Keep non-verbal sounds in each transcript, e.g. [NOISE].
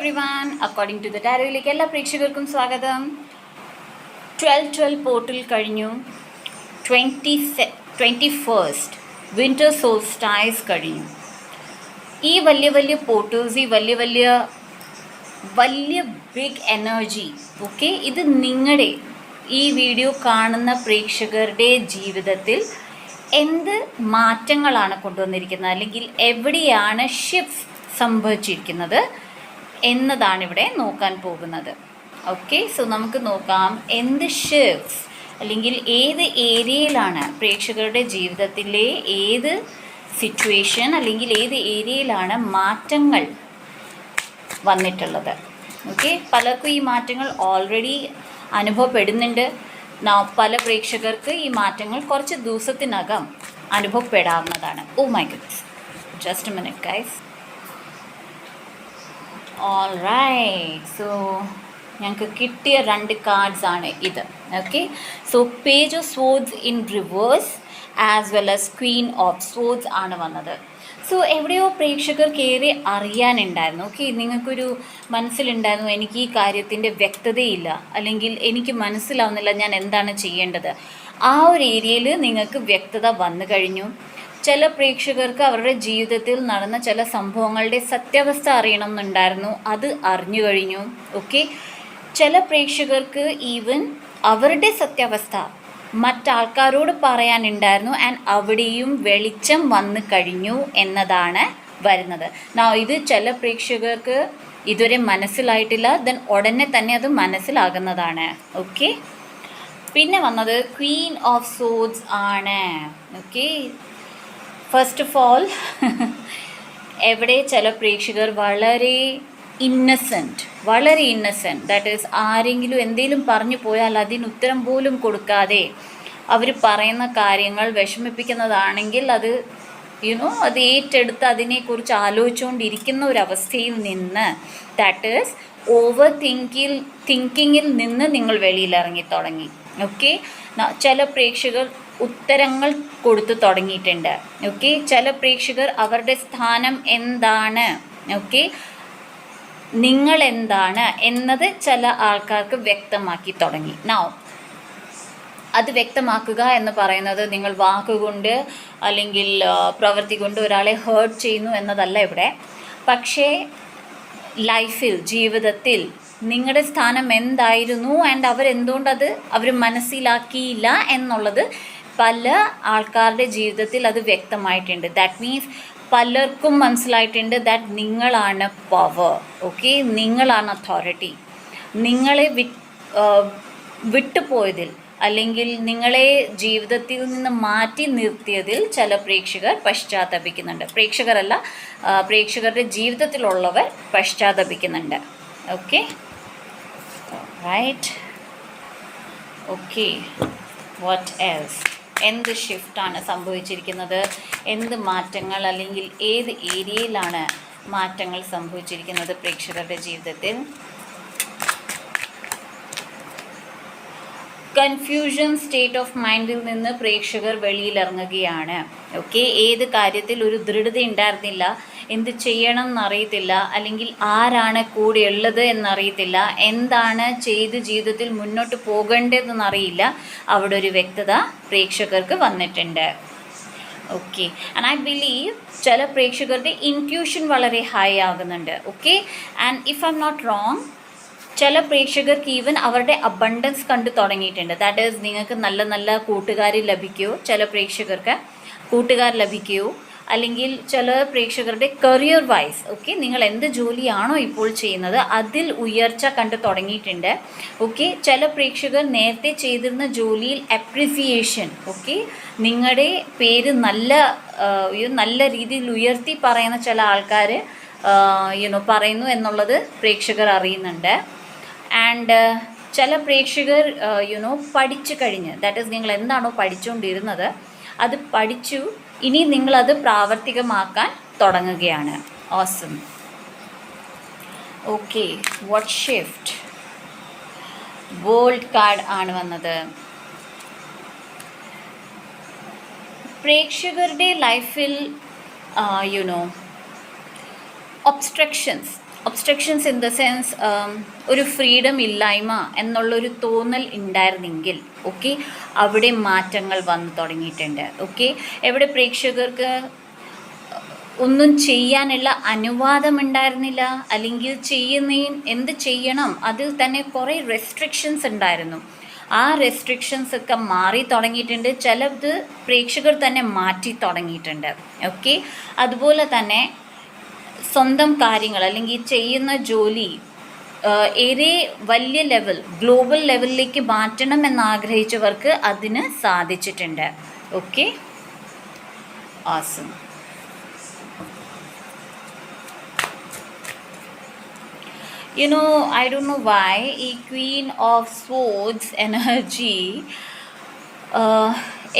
Every one according to the ടാരോയിലേക്ക് എല്ലാ പ്രേക്ഷകർക്കും സ്വാഗതം. ട്വൽവ് ട്വൽവ് പോർട്ടിൽ കഴിഞ്ഞു. ട്വന്റി സെ ട്വന്റി ഫസ്റ്റ് വിന്റർ സോൾസ്റ്റൈസ് കഴിഞ്ഞു. ഈ വലിയ വലിയ പോർട്ടേഴ്സ് ഈ വലിയ വലിയ വലിയ ബിഗ് എനർജി ഓക്കെ ഇത് നിങ്ങളുടെ ഈ വീഡിയോ കാണുന്ന പ്രേക്ഷകരുടെ ജീവിതത്തിൽ എന്ത് മാറ്റങ്ങളാണ് കൊണ്ടുവന്നിരിക്കുന്നത്? അല്ലെങ്കിൽ എവിടെയാണ് ഷിഫ്റ്റ് സംഭവിച്ചിരിക്കുന്നത്? എന്നതാണ് ഇവിടെ നോക്കാൻ പോകുന്നത്. ഓക്കെ സോ നമുക്ക് നോക്കാം എന്ത് ഷിഫ്റ്റ്സ് അല്ലെങ്കിൽ ഏത് ഏരിയയിലാണ് പ്രേക്ഷകരുടെ ജീവിതത്തിലെ ഏത് സിറ്റുവേഷൻ അല്ലെങ്കിൽ ഏത് ഏരിയയിലാണ് മാറ്റങ്ങൾ വന്നിട്ടുള്ളത്. ഓക്കെ പലർക്കും ഈ മാറ്റങ്ങൾ ഓൾറെഡി അനുഭവപ്പെടുന്നുണ്ട്. പല പ്രേക്ഷകർക്ക് ഈ മാറ്റങ്ങൾ കുറച്ച് ദിവസത്തിനകം അനുഭവപ്പെടാവുന്നതാണ്. ഓ my goods just minute guys all right so ഞങ്ങൾക്ക് കിട്ടിയ രണ്ട് കാർഡ്സ് ആണ് ഇത്. Okay so page of swords in reverse as well as queen of swords ആണ് വന്നത്. സോ എവിടെയോ പ്രേക്ഷകർ കയറി അറിയാനുണ്ടായിരുന്നു. ഓക്കെ നിങ്ങൾക്കൊരു മനസ്സിലുണ്ടായിരുന്നു എനിക്ക് ഈ കാര്യത്തിന്റെ വ്യക്തതയില്ല. അല്ലെങ്കിൽ എനിക്ക് മനസ്സിലാവുന്നില്ല ഞാൻ എന്താണ് ചെയ്യേണ്ടത്. ആ ഒരു ഏരിയയിൽ നിങ്ങൾക്ക് വ്യക്തത വന്നു കഴിഞ്ഞു. ചില പ്രേക്ഷകർക്ക് അവരുടെ ജീവിതത്തിൽ നടന്ന ചില സംഭവങ്ങളുടെ സത്യാവസ്ഥ അറിയണം എന്നുണ്ടായിരുന്നു അത് അറിഞ്ഞു കഴിഞ്ഞു. ഓക്കെ ചില പ്രേക്ഷകർക്ക് ഈവൻ അവരുടെ സത്യാവസ്ഥ മറ്റാൾക്കാരോട് പറയാനുണ്ടായിരുന്നു ആൻഡ് അവിടെയും വെളിച്ചം വന്നു കഴിഞ്ഞു എന്നതാണ് വരുന്നത്. നാ ഇത് ചില പ്രേക്ഷകർക്ക് ഇതുവരെ മനസ്സിലായിട്ടില്ല. ദെൻ ഉടനെ തന്നെ അത് മനസ്സിലാകുന്നതാണ്. ഓക്കെ പിന്നെ വന്നത് ക്വീൻ ഓഫ് സോഡ്സ് ആണ്. ഓക്കെ ഫസ്റ്റ് ഓഫ് ഓൾ എവിടെ ചില പ്രേക്ഷകർ വളരെ ഇന്നസെന്റ് വളരെ ഇന്നസെന്റ് ദാറ്റ് ഈസ് ആരെങ്കിലും എന്തെങ്കിലും പറഞ്ഞു പോയാൽ അതിന് ഉത്തരം പോലും കൊടുക്കാതെ അവർ പറയുന്ന കാര്യങ്ങൾ വിഷമിപ്പിക്കുന്നതാണെങ്കിൽ അത് യുനോ അത് ഏറ്റെടുത്ത് അതിനെക്കുറിച്ച് ആലോചിച്ചുകൊണ്ടിരിക്കുന്ന ഒരവസ്ഥയിൽ നിന്ന് ദാറ്റ് ഈസ് ഓവർ തിങ്കിൽ തിങ്കിങ്ങിൽ നിന്ന് നിങ്ങൾ വെളിയിലിറങ്ങി തുടങ്ങി. ഓക്കെ ചില പ്രേക്ഷകർ ഉത്തരങ്ങൾ കൊടുത്തു തുടങ്ങിയിട്ടുണ്ട്. ഓക്കെ ചില പ്രേക്ഷകർ അവരുടെ സ്ഥാനം എന്താണ്? ഓക്കെ നിങ്ങൾ എന്താണ്? എന്നത് ചില ആൾക്കാർക്ക് വ്യക്തമാക്കി തുടങ്ങി. നൗ അത് വ്യക്തമാക്കുക എന്ന് പറയുന്നത് നിങ്ങൾ വാക്കുകൊണ്ട് അല്ലെങ്കിൽ പ്രവൃത്തി കൊണ്ട് ഒരാളെ ഹേർട്ട് ചെയ്യുന്നു എന്നതല്ല ഇവിടെ. പക്ഷേ ലൈഫിൽ ജീവിതത്തിൽ നിങ്ങളുടെ സ്ഥാനം എന്തായിരുന്നു? ആൻഡ് അവരെന്തുകൊണ്ടത്? അവർ മനസ്സിലാക്കിയില്ല എന്നുള്ളത് പല ആൾക്കാരുടെ ജീവിതത്തിൽ അത് വ്യക്തമായിട്ടുണ്ട്. ദാറ്റ് മീൻസ് പലർക്കും മനസ്സിലായിട്ടുണ്ട് ദാറ്റ് നിങ്ങളാണ് പവർ ഓക്കെ നിങ്ങളാണ് അതോറിറ്റി നിങ്ങളെ വി വിട്ടുപോയതിൽ അല്ലെങ്കിൽ നിങ്ങളെ ജീവിതത്തിൽ നിന്ന് മാറ്റി നിർത്തിയതിൽ ചില പ്രേക്ഷകർ പശ്ചാത്തപിക്കുന്നുണ്ട്. പ്രേക്ഷകരല്ല പ്രേക്ഷകരുടെ ജീവിതത്തിലുള്ളവർ പശ്ചാത്തപിക്കുന്നുണ്ട്. Okay right okay what else എന്ത് ഷിഫ്റ്റാണ് സംഭവിച്ചിരിക്കുന്നത്? എന്ത് മാറ്റങ്ങൾ അല്ലെങ്കിൽ ഏത് ഏരിയയിലാണ് മാറ്റങ്ങൾ സംഭവിച്ചിരിക്കുന്നത് പ്രേക്ഷകരുടെ ജീവിതത്തിൽ? കൺഫ്യൂഷൻ സ്റ്റേറ്റ് ഓഫ് മൈൻഡിൽ നിന്ന് പ്രേക്ഷകർ വെളിയിലിറങ്ങുകയാണ്. ഓക്കെ ഏത് കാര്യത്തിൽ ഒരു ദൃഢത ഉണ്ടായിരുന്നില്ല എന്ത് ചെയ്യണം എന്നറിയത്തില്ല അല്ലെങ്കിൽ ആരാണ് കൂടെ ഉള്ളത് എന്നറിയത്തില്ല എന്താണ് ചെയ്ത് ജീവിതത്തിൽ മുന്നോട്ട് പോകേണ്ടതെന്നറിയില്ല. അവിടെ ഒരു വ്യക്തത പ്രേക്ഷകർക്ക് വന്നിട്ടുണ്ട്. ഓക്കെ ആൻഡ് ഐ ബിലീവ് ചില പ്രേക്ഷകരുടെ ഇൻക്യൂഷൻ വളരെ ഹൈ ആകുന്നുണ്ട്. Okay and if I not wrong ചില പ്രേക്ഷകർക്ക് ഈവൻ അവരുടെ അബണ്ടൻസ് കണ്ടു തുടങ്ങിയിട്ടുണ്ട്. ദാറ്റ് ഈസ് നിങ്ങൾക്ക് നല്ല നല്ല കൂട്ടുകാർ ലഭിക്കുകയോ ചില പ്രേക്ഷകർക്ക് കൂട്ടുകാർ ലഭിക്കുകയോ അല്ലെങ്കിൽ ചില പ്രേക്ഷകരുടെ കരിയർ വൈസ് ഓക്കെ നിങ്ങൾ എന്ത് ജോലിയാണോ ഇപ്പോൾ ചെയ്യുന്നത് അതിൽ ഉയർച്ച കണ്ടു തുടങ്ങിയിട്ടുണ്ട്. ഓക്കെ ചില പ്രേക്ഷകർ നേരത്തെ ചെയ്തിരുന്ന ജോലിയിൽ അപ്രിസിയേഷൻ ഓക്കെ നിങ്ങളുടെ പേര് നല്ല നല്ല രീതിയിൽ ഉയർത്തി പറയുന്ന ചില ആൾക്കാർ യുനോ പറയുന്നു എന്നുള്ളത് പ്രേക്ഷകർ അറിയുന്നുണ്ട്. ആൻഡ് ചില പ്രേക്ഷകർ യുനോ പഠിച്ചു കഴിഞ്ഞ് ദാറ്റ് ഈസ് നിങ്ങൾ എന്താണോ പഠിച്ചുകൊണ്ടിരുന്നത് അത് പഠിച്ചു ഇനി നിങ്ങളത് പ്രാവർത്തികമാക്കാൻ തുടങ്ങുകയാണ്. Awesome okay what shift gold card ആണ് വന്നത്. പ്രേക്ഷകരുടെ ലൈഫിൽ you know obstructions obstructions in the sense ഒരു ഫ്രീഡം ഇല്ലായ്മ എന്നുള്ളൊരു തോന്നൽ ഉണ്ടായിരുന്നെങ്കിൽ ഓക്കെ അവിടെ മാറ്റങ്ങൾ വന്നു തുടങ്ങിയിട്ടുണ്ട് ഓക്കെ എവിടെ പ്രേക്ഷകർക്ക് ഒന്നും ചെയ്യാനുള്ള അനുവാദം ഉണ്ടായിരുന്നില്ല അല്ലെങ്കിൽ ചെയ്യുന്നതിന് എന്ത് ചെയ്യണം അതിൽ തന്നെ കുറേ റെസ്ട്രിക്ഷൻസ് ഉണ്ടായിരുന്നു. ആ റെസ്ട്രിക്ഷൻസ് ഒക്കെ മാറി തുടങ്ങിയിട്ടുണ്ട് ചിലത് പ്രേക്ഷകർ തന്നെ മാറ്റി തുടങ്ങിയിട്ടുണ്ട് ഓക്കെ അതുപോലെ തന്നെ സ്വന്തം കാര്യങ്ങൾ അല്ലെങ്കിൽ ചെയ്യുന്ന ജോലി ഏറെ വലിയ ലെവൽ ഗ്ലോബൽ ലെവലിലേക്ക് മാറ്റണം എന്നാഗ്രഹിച്ചവർക്ക് അതിന് സാധിച്ചിട്ടുണ്ട്. Okay? Awesome. Know i don't know why ഈ ക്വീൻ ഓഫ് സ്പോർട്സ് എനർജി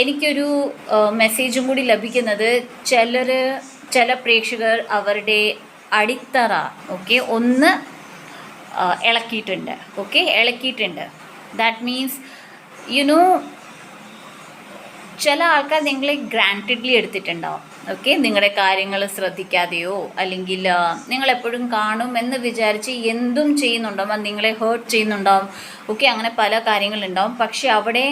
എനിക്കൊരു മെസ്സേജും കൂടി ലഭിക്കുന്നത് ചിലർ ചില പ്രേക്ഷകർ അവരുടെ അടിത്തറ ഓക്കെ ഒന്ന് ഇളക്കിയിട്ടുണ്ട്. ഓക്കെ ഇളക്കിയിട്ടുണ്ട്. ദാറ്റ് മീൻസ് യു നോ ചില ആൾക്കാർ നിങ്ങളെ ഗ്രാന്റഡ്ലി എടുത്തിട്ടുണ്ടാവും. ഓക്കെ നിങ്ങളുടെ കാര്യങ്ങൾ ശ്രദ്ധിക്കാതെയോ അല്ലെങ്കിൽ നിങ്ങളെപ്പോഴും കാണും എന്ന് വിചാരിച്ച് എന്തും ചെയ്യുന്നുണ്ടാവും നിങ്ങളെ ഹേർട്ട് ചെയ്യുന്നുണ്ടാവും. ഓക്കെ അങ്ങനെ പല കാര്യങ്ങളുണ്ടാവും. പക്ഷെ അവിടെ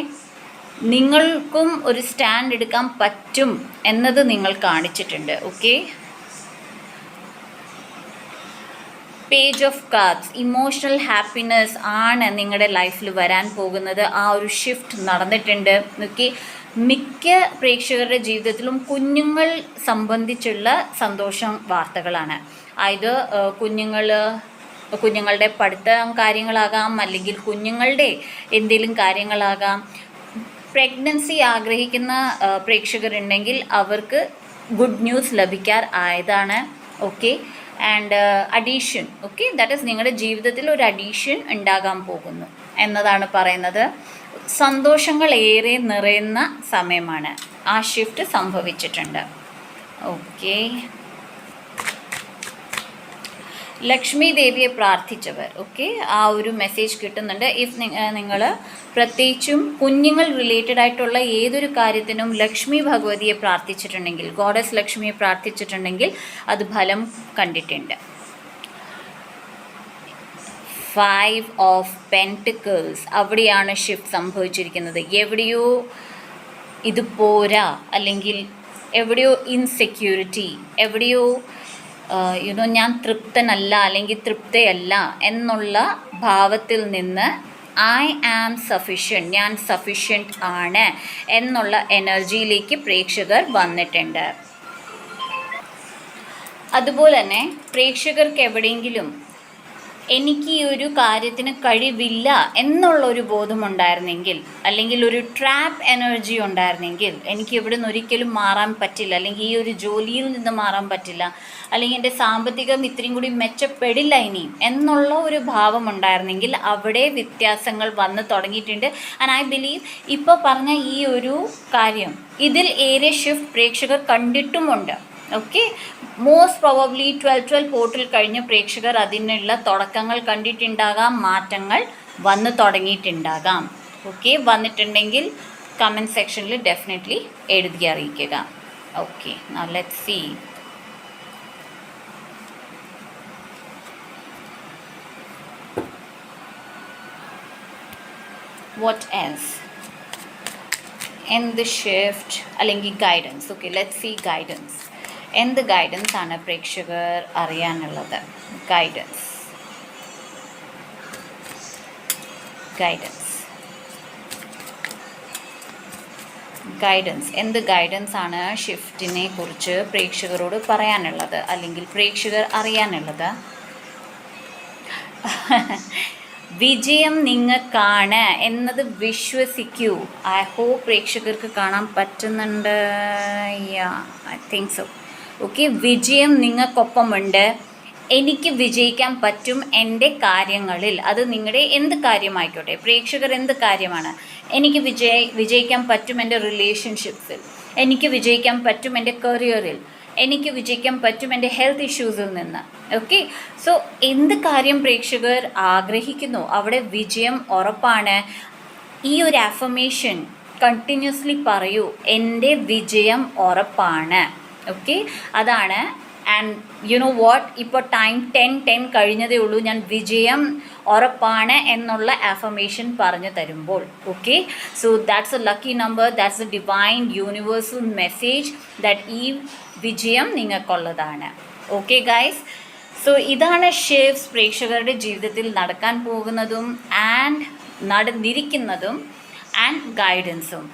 നിങ്ങൾക്കും ഒരു സ്റ്റാൻഡ് എടുക്കാൻ പറ്റും എന്നത് നിങ്ങൾ കാണിച്ചിട്ടുണ്ട് okay page of cards emotional happiness ആണ് നിങ്ങളുടെ ലൈഫിൽ വരാൻ പോകുന്നത്. ആ ഒരു ഷിഫ്റ്റ് നടന്നിട്ടുണ്ട് ഓക്കെ മിക്ക പ്രേക്ഷകരുടെ ജീവിതത്തിലും കുഞ്ഞുങ്ങൾ സംബന്ധിച്ചുള്ള സന്തോഷം വാർത്തകളാണ്. അതായത് കുഞ്ഞുങ്ങൾ കുഞ്ഞുങ്ങളുടെ പഠിത്തം കാര്യങ്ങളാകാം അല്ലെങ്കിൽ കുഞ്ഞുങ്ങളുടെ എന്തെങ്കിലും കാര്യങ്ങളാകാം. പ്രഗ്നൻസി ആഗ്രഹിക്കുന്ന പ്രേക്ഷകരുണ്ടെങ്കിൽ അവർക്ക് ഗുഡ് ന്യൂസ് ലഭിക്കാർ ആയതാണ്. Okay and addition okay that is നിങ്ങളുടെ ജീവിതത്തിൽ ഒരു അഡീഷൻ ഉണ്ടാകാൻ പോകുന്നു എന്നതാണ് പറയുന്നത്. സന്തോഷങ്ങൾ ഏറെ നിറയുന്ന സമയമാണ്. ആ ഷിഫ്റ്റ് സംഭവിച്ചിട്ടുണ്ട്. ഓക്കെ ലക്ഷ്മി ദേവിയെ പ്രാർത്ഥിച്ചവർ. ഓക്കെ ആ ഒരു മെസ്സേജ് കിട്ടുന്നുണ്ട്. ഇഫ് നിങ്ങൾ പ്രത്യേകിച്ചും കുഞ്ഞുങ്ങൾ റിലേറ്റഡ് ആയിട്ടുള്ള ഏതൊരു കാര്യത്തിനും ലക്ഷ്മി ഭഗവതിയെ പ്രാർത്ഥിച്ചിട്ടുണ്ടെങ്കിൽ ഗോഡസ് ലക്ഷ്മിയെ പ്രാർത്ഥിച്ചിട്ടുണ്ടെങ്കിൽ അത് ഫലം കണ്ടിട്ടുണ്ട്. ഫൈവ് ഓഫ് പെന്റിക്കിൾസ് അവിടെയാണ് ഷിഫ്റ്റ് സംഭവിച്ചിരിക്കുന്നത്. എവിടെയോ ഇത് പോരാ. അല്ലെങ്കിൽ എവിടെയോ ഇൻസെക്യൂരിറ്റി എവിടെയോ യുനോ ഞാൻ തൃപ്തനല്ല അല്ലെങ്കിൽ തൃപ്തയല്ല എന്നുള്ള ഭാവത്തിൽ നിന്ന് ഐ ആം സഫിഷ്യന്റ് ഞാൻ സഫിഷ്യന്റ് ആണ് എന്നുള്ള എനർജിയിലേക്ക് പ്രേക്ഷകർ വന്നിട്ടുണ്ട്. അതുപോലെ തന്നെ പ്രേക്ഷകർക്ക് എവിടെയെങ്കിലും എനിക്ക് ഈ ഒരു കാര്യത്തിന് കഴിവില്ല എന്നുള്ളൊരു ബോധമുണ്ടായിരുന്നെങ്കിൽ അല്ലെങ്കിൽ ഒരു ട്രാപ്പ് എനർജി ഉണ്ടായിരുന്നെങ്കിൽ എനിക്ക് ഇവിടെ നിന്ന് ഒരിക്കലും മാറാൻ പറ്റില്ല അല്ലെങ്കിൽ ഈ ഒരു ജോലിയിൽ നിന്ന് മാറാൻ പറ്റില്ല അല്ലെങ്കിൽ എന്റെ സാമ്പത്തികം ഇത്രയും കൂടി മെച്ചപ്പെടില്ല ഇനിയും എന്നുള്ള ഒരു ഭാവം ഉണ്ടായിരുന്നെങ്കിൽ അവിടെ വ്യത്യാസങ്ങൾ വന്ന് തുടങ്ങിയിട്ടുണ്ട്. ആൻഡ് ഐ ബിലീവ് ഇപ്പോൾ പറഞ്ഞ ഈ ഒരു കാര്യം ഇതിൽ ഏറെ ഷിഫ്റ്റ് പ്രേക്ഷകർ കണ്ടിട്ടുമുണ്ട്. Okay most probably twelve twelve പോർട്ടിൽ കഴിഞ്ഞ പ്രേക്ഷകർ അതിനുള്ള തുടക്കങ്ങൾ കണ്ടിട്ടുണ്ടാകാം മാറ്റങ്ങൾ വന്നു തുടങ്ങിയിട്ടുണ്ടാകാം. ഓക്കെ വന്നിട്ടുണ്ടെങ്കിൽ കമന്റ് സെക്ഷനിൽ ഡെഫിനറ്റ്ലി എഴുതി അറിയിക്കുക. Okay let see what else എന്ത് ഷിഫ്റ്റ് അല്ലെങ്കിൽ guidance okay let see guidance എന്ത് ഗൈഡൻസ് ആണ് പ്രേക്ഷകർ അറിയാനുള്ളത്? ഗൈഡൻസ് ഗൈഡൻസ് ഗൈഡൻസ് എന്ത് ഗൈഡൻസ് ആണ് ഷിഫ്റ്റിനെ കുറിച്ച് പ്രേക്ഷകരോട് പറയാനുള്ളത്? അല്ലെങ്കിൽ പ്രേക്ഷകർ അറിയാനുള്ളത്? [LAUGHS] വിജയം നിങ്ങൾക്കാണ് എന്നത് വിശ്വസിക്കൂ. ഐ ഹോപ്പ് പ്രേക്ഷകർക്ക് കാണാൻ പറ്റുന്നുണ്ട്. ഐ തിങ്ക് സോ ഓക്കെ വിജയം നിങ്ങൾക്കൊപ്പമുണ്ട്. എനിക്ക് വിജയിക്കാൻ പറ്റും എന്റെ കാര്യങ്ങളിൽ. അത് നിങ്ങളുടെ എന്ത് കാര്യമായിക്കോട്ടെ? പ്രേക്ഷകർ എന്ത് കാര്യമാണ്? എനിക്ക് വിജയ വിജയിക്കാൻ പറ്റും എന്റെ റിലേഷൻഷിപ്സിൽ എനിക്ക് വിജയിക്കാൻ പറ്റും എന്റെ കരിയറിൽ എനിക്ക് വിജയിക്കാൻ പറ്റും എന്റെ ഹെൽത്ത് ഇഷ്യൂസിൽ നിന്ന്. ഓക്കെ സോ എന്ത് കാര്യം പ്രേക്ഷകർ ആഗ്രഹിക്കുന്നു? അവിടെ വിജയം ഉറപ്പാണ്. ഈ ഒരു അഫർമേഷൻ കണ്ടിന്യൂസ്ലി പറയൂ എന്റെ വിജയം ഉറപ്പാണ്. ഓക്കെ അതാണ്. ആൻഡ് യു നോ വാട്ട് ഇപ്പോൾ ടൈം ടെൻ ടെൻ കഴിഞ്ഞതേ ഉള്ളൂ. ഞാൻ വിജയം ഉറപ്പാണ് എന്നുള്ള അഫർമേഷൻ പറഞ്ഞു തരുമ്പോൾ. Okay so that's a lucky number that's a divine universal message that ഈ വിജയം നിങ്ങൾക്കുള്ളതാണ്. ഓക്കെ ഗൈസ് സോ ഇതാണ് ഷേവ്സ് പ്രേക്ഷകരുടെ ജീവിതത്തിൽ നടക്കാൻ പോകുന്നതും ആൻഡ് നടന്നിരിക്കുന്നതും ആൻഡ് ഗൈഡൻസും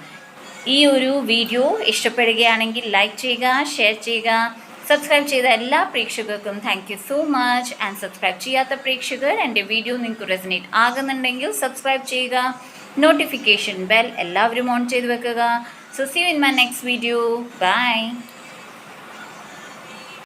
ഈ ഒരു വീഡിയോ ഇഷ്ടപ്പെടുകയാണെങ്കിൽ ലൈക്ക് ചെയ്യുക ഷെയർ ചെയ്യുക സബ്സ്ക്രൈബ് ചെയ്ത എല്ലാ പ്രേക്ഷകർക്കും thank you so much and subscribe ചെയ്യാത്ത പ്രേക്ഷകർ എന്റെ വീഡിയോ നിങ്ങൾക്ക് റെസിനേറ്റ് ആകുന്നുണ്ടെങ്കിൽ സബ്സ്ക്രൈബ് ചെയ്യുക നോട്ടിഫിക്കേഷൻ ബെൽ എല്ലാവരും ഓൺ ചെയ്ത് വെക്കുക. So see you in my next video bye